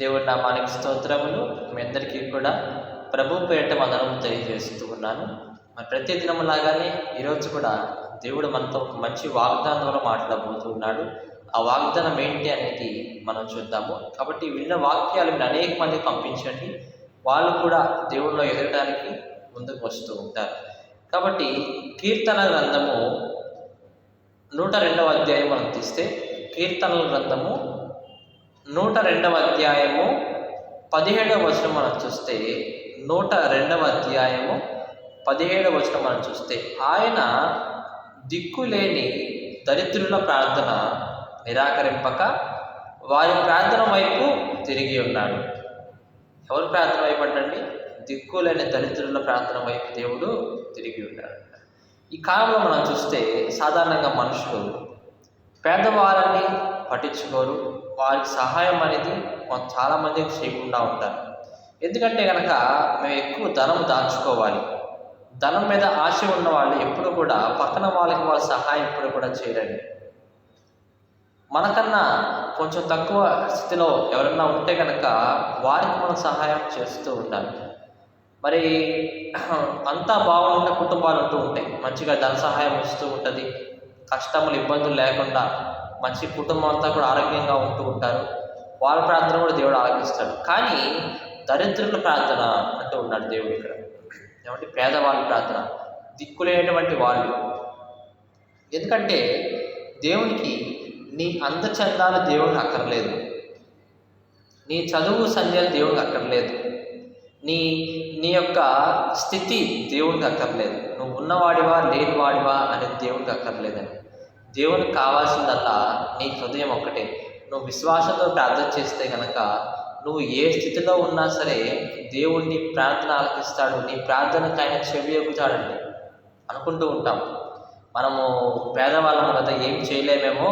దేవుడి నామానికి స్తోత్రములు. మీ అందరికీ కూడా ప్రభు పేరిట వందనం తెలియజేస్తూ ఉన్నాను. మరి ప్రతి దినము లాగానే ఈరోజు కూడా దేవుడు మనతో ఒక మంచి వాగ్దానం ద్వారా మాట్లాడబోతూ ఉన్నాడు. ఆ వాగ్దానం ఏంటి అనేది మనం చూద్దాము. కాబట్టి విన్న వాక్యాలు మీరు అనేక మంది పంపించండి. వాళ్ళు కూడా దేవుడిలో ఎదగడానికి ముందుకు వస్తూ ఉంటారు. కాబట్టి కీర్తన గ్రంథము నూట రెండవ అధ్యాయం మనం తీస్తే కీర్తనల గ్రంథము నూట రెండవ అధ్యాయము పదిహేడవ వచనం మనం చూస్తే నూట రెండవ అధ్యాయము పదిహేడవ వచనం మనం చూస్తే ఆయన దిక్కులేని దరిద్రుల ప్రార్థన నిరాకరింపక వారి ప్రార్థన వైపు తిరిగి ఉన్నాడు. ఎవరి ప్రార్థన వైపు అంటండి దిక్కులేని దరిద్రుల ప్రార్థన వైపు దేవుడు తిరిగి ఉన్నాడు. ఈ కాలంలో మనం చూస్తే సాధారణంగా మనుషులు పేదవారిని పట్టించుకోరు. వారికి సహాయం అనేది చాలామందికి చేయకుండా ఉంటారు. ఎందుకంటే కనుక మేము ఎక్కువ ధనం దాచుకోవాలి. ధనం మీద ఆశ ఉన్న వాళ్ళు ఎప్పుడు కూడా పక్కన వాళ్ళకి వాళ్ళ సహాయం ఎప్పుడు కూడా చేయరండి. మనకన్నా కొంచెం తక్కువ స్థితిలో ఎవరన్నా ఉంటే కనుక వారికి మనం సహాయం చేస్తూ ఉండాలి. మరి అంతా బాగుండే కుటుంబాలు ఉంటూ ఉంటాయి. మంచిగా ధన సహాయం వస్తూ ఉంటుంది. కష్టములు ఇబ్బందులు లేకుండా మంచి కుటుంబం అంతా కూడా ఆరోగ్యంగా ఉంటూ ఉంటారు. వాళ్ళ ప్రార్థన కూడా దేవుడు ఆలకిస్తాడు. కానీ దరిద్రుల ప్రార్థన అంటూ ఉన్నాడు దేవుడు ఇక్కడ. ఏమంటే పేదవాళ్ళ ప్రార్థన. దిక్కులేనటువంటి వాళ్ళు. ఎందుకంటే దేవునికి నీ అందచందాలు దేవుడికి అక్కర్లేదు. నీ చదువు సంధ్యలు దేవుడికి అక్కర్లేదు. నీ నీ యొక్క స్థితి దేవుడికి అక్కర్లేదు. ఉన్నవాడివా లేనివాడివా అనే దేవుడికి అక్కర్లేదని దేవునికి కావాల్సిందల్లా నీ హృదయం ఒక్కటే. నువ్వు విశ్వాసంతో ప్రార్థన చేస్తే కనుక నువ్వు ఏ స్థితిలో ఉన్నా సరే దేవుడిని ప్రార్థన ఆలకిస్తాడు. నీ ప్రార్థనకు ఆయన చెవి ఎక్కుతాడండి. అనుకుంటూ ఉంటాం. మనము పేదవాళ్ళం కదా ఏం చేయలేమేమో?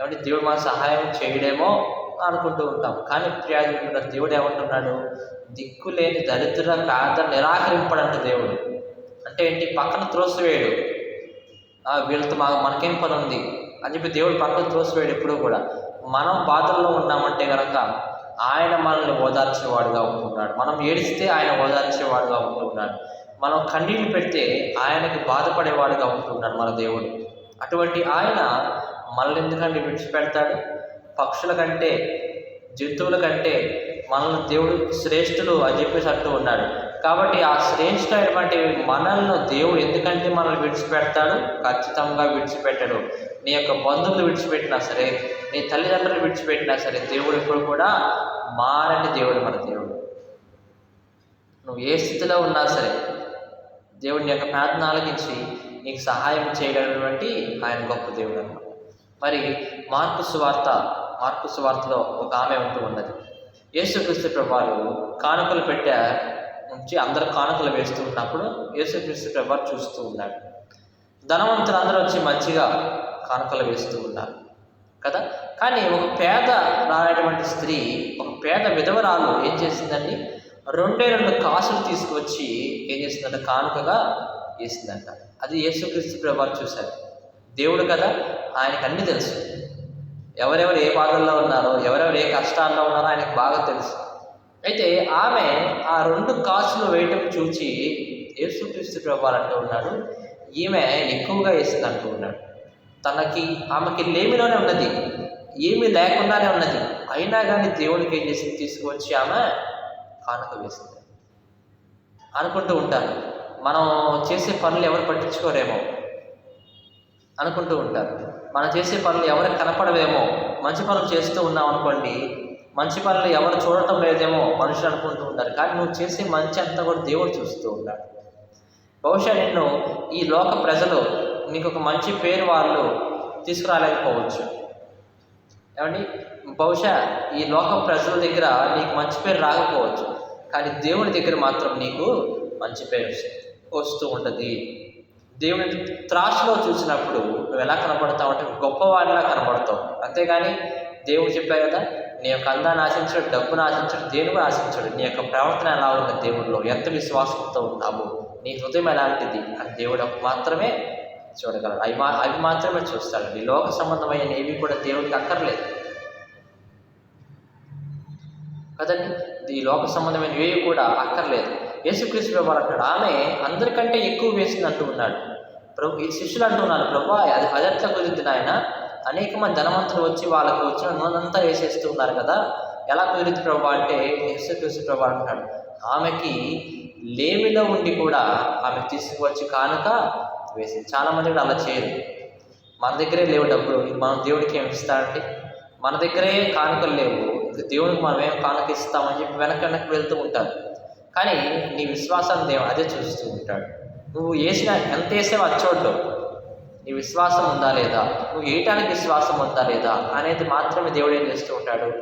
ఏమంటే దేవుడు మన సహాయం చేయడేమో? అనుకుంటూ ఉంటాం. కానీ ప్రియాజుడు దేవుడు ఏమంటున్నాడు? దిక్కులేని దరిద్ర ప్రార్థన నిరాకరింపడంట దేవుడు. అంటే ఏంటి? పక్కన త్రోసివేయడు. వీళ్ళతో మా మనకేం పని ఉంది అని చెప్పి దేవుడు పక్కన త్రోసివేయడు ఎప్పుడూ కూడా. మనం బాధల్లో ఉన్నామంటే కనుక ఆయన మనల్ని ఓదార్చేవాడుగా ఉంటున్నాడు. మనం ఏడిస్తే ఆయన ఓదార్చేవాడుగా ఉంటున్నాడు. మనం కన్నీళ్ళు పెడితే ఆయనకి బాధపడేవాడుగా ఉంటున్నాడు మన దేవుడు. అటువంటి ఆయన మనల్ని ఎందుకంటే విడిచిపెడతాడు? పక్షుల కంటే జంతువుల కంటే మనల్ని దేవుడు శ్రేష్ఠులు అని చెప్పేసి అంటూ ఉన్నాడు. కాబట్టి ఆ శ్రేష్ఠమైనటువంటి మనల్ని దేవుడు ఎందుకంటే మనల్ని విడిచిపెడతాడు? ఖచ్చితంగా విడిచిపెట్టాడు. నీ యొక్క బంధువులు విడిచిపెట్టినా సరే నీ తల్లిదండ్రులు విడిచిపెట్టినా సరే దేవుడు ఇప్పుడు కూడా మారని దేవుడు మన దేవుడు. నువ్వు ఏ స్థితిలో ఉన్నా సరే దేవుడిని యొక్క ప్రార్థన ఆలకించి నీకు సహాయం చేయగలిగినటువంటి ఆయన గొప్ప దేవుడు అన్నమాట. మరి మార్పు సువార్త మార్పు సువార్తలో ఒక ఆమె ఉంటూ ఉన్నది. యేసుక్రీస్తు ప్రభాలు కానుకలు పెట్టే ఉంచి అందరు కానుకలు వేస్తూ ఉన్నప్పుడు యేసుక్రీస్తు ప్రభు చూస్తూ ఉన్నాడు. ధనవంతులు అందరూ వచ్చి మంచిగా కానుకలు వేస్తూ ఉన్నారు. కదా? కానీ ఒక పేద రానటువంటి స్త్రీ ఒక పేద విధవరాలు ఏం చేసిందండి? రెండే రెండు కాసులు తీసుకువచ్చి ఏం చేసిందంట? కానుకగా వేసిందంట. అది యేసుక్రీస్తు ప్రభు చూశారు. దేవుడు కదా? ఆయనకు అన్నీ తెలుసు. ఎవరెవరు ఏ బాధల్లో ఉన్నారో ఎవరెవరు ఏ కష్టాల్లో ఉన్నారో ఆయనకు బాగా తెలుసు. అయితే ఆమె ఆ రెండు కాసులు వేయటం చూచి యేసుక్రీస్తు ప్రభావం ఉన్నాడు. ఈమె ఎక్కువగా వేసింది అంటూ ఉన్నాడు. తనకి ఆమెకి లేమిలోనే ఉన్నది. ఏమీ లేకుండానే ఉన్నది. అయినా కానీ దేవునికి ఏం చేసింది? తీసుకువచ్చి ఆమె కానుక వేసింది. అనుకుంటూ ఉంటారు. మనం చేసే పనులు ఎవరు పట్టించుకోరేమో? అనుకుంటూ ఉంటారు. మనం చేసే పనులు ఎవరికి కనపడవేమో? మంచి పనులు చేస్తూ ఉన్నాం అనుకోండి మంచి పనులు ఎవరు చూడటం లేదేమో మనుషులు అనుకుంటూ ఉంటారు. కానీ నువ్వు చేసే మంచి అంతా కూడా దేవుడు చూస్తూ ఉంటాడు. బహుశా నిన్ను ఈ లోక ప్రజలు నీకు ఒక మంచి పేరు వాళ్ళు తీసుకురాలేకపోవచ్చు. ఏమండి? బహుశా ఈ లోక ప్రజల దగ్గర నీకు మంచి పేరు రాకపోవచ్చు. కానీ దేవుని దగ్గర మాత్రం నీకు మంచి పేరు వస్తూ ఉంటుంది. దేవుని త్రాసులో చూసినప్పుడు నువ్వు ఎలా కనపడతావు అంటే గొప్పవాడిలా కనపడతావు అంతేగాని దేవుడు చెప్పారు కదా నీ యొక్క అందాన్ని ఆశించడు డబ్బును ఆశించడు దేని కూడా ఆశించడు నీ యొక్క ప్రవర్తన ఎలా ఉంది దేవుడిలో ఎంత విశ్వాసంతో ఉన్నావు నీ హృదయం ఎలాంటిది అని దేవుడు మాత్రమే చూడగలడు. అవి మా అవి మాత్రమే చూస్తాడు. ఈ లోక సంబంధమైన ఏవి కూడా దేవుడికి అక్కర్లేదు. కదండి? ఈ లోక సంబంధమైన ఏవి కూడా అక్కర్లేదు. యేసుక్రీస్తు ప్రభు అంటాడు ఆమె అందరికంటే ఎక్కువ వేసింది అంటూ ఉన్నాడు. ప్రభు ఈ శిష్యులు అంటున్నాడు ప్రభు అది అదెట్లా కుదిరింది నాయన అనేక మంది ధనవంతులు వచ్చి వాళ్ళకి వచ్చిన నూనెంతా వేసేస్తూ ఉన్నారు కదా. ఎలా కుదిరింది ప్రభు అంటే యేసుక్రీస్తు ప్రభు అంటున్నాడు. ఆమెకి లేమిలో ఉండి కూడా ఆమె తీసుకువచ్చి కానుక వేసింది చాలా మంది కూడా అలా చేయరు. మన దగ్గరే లేవు డబ్బులు. మనం దేవుడికి ఏమి ఇస్తాడండి మన దగ్గరే కానుకలు లేవు. ఇంక దేవుడికి మనం ఏం కానుక ఇస్తామని చెప్పి వెనక వెనక్కి వెళ్తూ ఉంటారు. కానీ నీ విశ్వాసాన్ని దేవుడు అదే చూస్తూ ఉంటాడు. నువ్వు వేసిన ఎంత వేసావో అది చూడ్డు నీ విశ్వాసం ఉందా లేదా? నువ్వు ఏటానికి విశ్వాసం ఉందా లేదా? అనేది మాత్రమే దేవుడు ఏం చేస్తూ ఉంటాడు?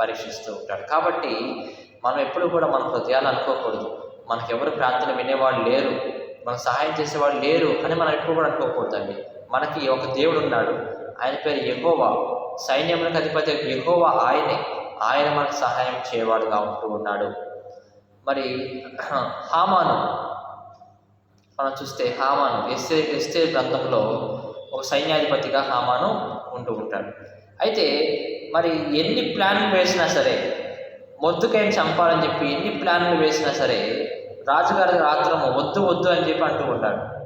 పరీక్షిస్తూ ఉంటాడు. కాబట్టి మనం ఎప్పుడు కూడా మన హృదయాలు అనుకోకూడదు. మనకు ఎవరు ప్రార్థన వినేవాళ్ళు లేరు. మనకు సహాయం చేసేవాళ్ళు లేరు అని మనం ఎప్పుడు కూడా అనుకోకూడదండి. మనకి ఒక దేవుడు ఉన్నాడు. ఆయన పేరు యెహోవా. సైన్యములకు అధిపతి ఎగోవా ఆయనే. ఆయన మనకు సహాయం చేయవాడుగా ఉంటూ ఉన్నాడు. మరి హామాను మనం చూస్తే హామాను ఎస్తే ఎస్ఏ గ్రంథంలో ఒక సైన్యాధిపతిగా హామాను ఉంటూ ఉంటాడు. అయితే మరి ఎన్ని ప్లాన్లు వేసినా సరే మొద్దుకైనా చంపాలని చెప్పి ఎన్ని ప్లాన్లు వేసినా సరే రాజుగారి రాత్రము వద్దు వద్దు అని చెప్పి అంటూ ఉంటాడు.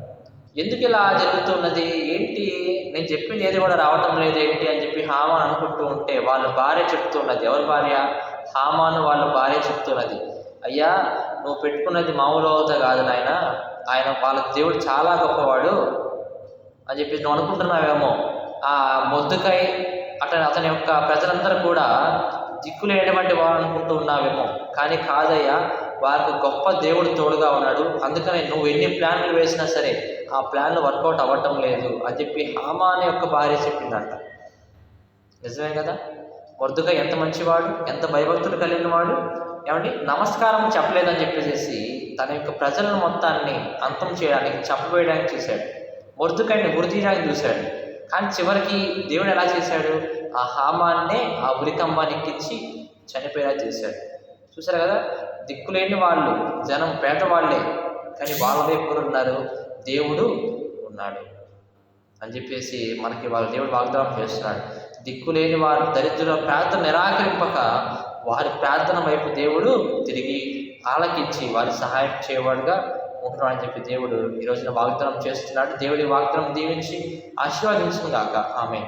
ఎందుకు ఇలా జరుగుతున్నది? ఏంటి? నేను చెప్పింది ఏది కూడా రావటం లేదు ఏంటి అని చెప్పి హామాన్ అనుకుంటూ ఉంటే వాళ్ళ భార్య చెప్తున్నది. ఎవరి భార్య? హామాను వాళ్ళ భార్య చెప్తున్నది. అయ్యా నువ్వు పెట్టుకున్నది మామూలు అవుతా కాదు నాయన. ఆయన వాళ్ళ దేవుడు చాలా గొప్పవాడు అని చెప్పి నువ్వు అనుకుంటున్నావేమో. ఆ మొద్దుకై అతని అతని యొక్క ప్రజలందరూ కూడా దిక్కులేనటువంటి వారు అనుకుంటూ ఉన్నావేమో. కానీ కాదయ్యా వారికి గొప్ప దేవుడు తోడుగా ఉన్నాడు. అందుకనే నువ్వు ఎన్ని ప్లాన్లు వేసినా సరే ఆ ప్లాన్లు వర్కౌట్ అవ్వటం లేదు అని చెప్పి హామాని యొక్క భార్య చెప్పిందంట. నిజమే కదా? మొద్దుక ఎంత మంచివాడు ఎంత భయభక్తులు కలిగినవాడు ఏమండి? నమస్కారం చెప్పలేదని చెప్పేసి తన యొక్క ప్రజలను మొత్తాన్ని అంతం చేయడానికి చెప్పవేయడానికి చూశాడు. మొద్దుకాయని గురి చూశాడు. కానీ చివరికి దేవుడు ఎలా చేశాడు? ఆ హామాన్నే ఆ ఉరికంబాన్ని ఎక్కించి చనిపోయేలా చేశాడు. చూసారు కదా? దిక్కులేని వాళ్ళు జనం పేదవాళ్ళే కానీ వాళ్ళ వైపు ఉన్నారు? దేవుడు ఉన్నాడు. అని చెప్పేసి మనకి వాళ్ళ దేవుడు వాగ్దానం చేస్తున్నాడు. దిక్కులేని వారు దరిద్రుల ప్రార్థన నిరాకరింపక వారి ప్రార్థన వైపు దేవుడు తిరిగి ఆలకించి వారి సహాయం చేయవాడుగా ఉంటున్నాడని చెప్పి దేవుడు ఈ రోజున వాగ్దానం చేస్తున్నాడు. దేవుడి వాగ్దానం దీవించి ఆశీర్వదించుగాక ఆమె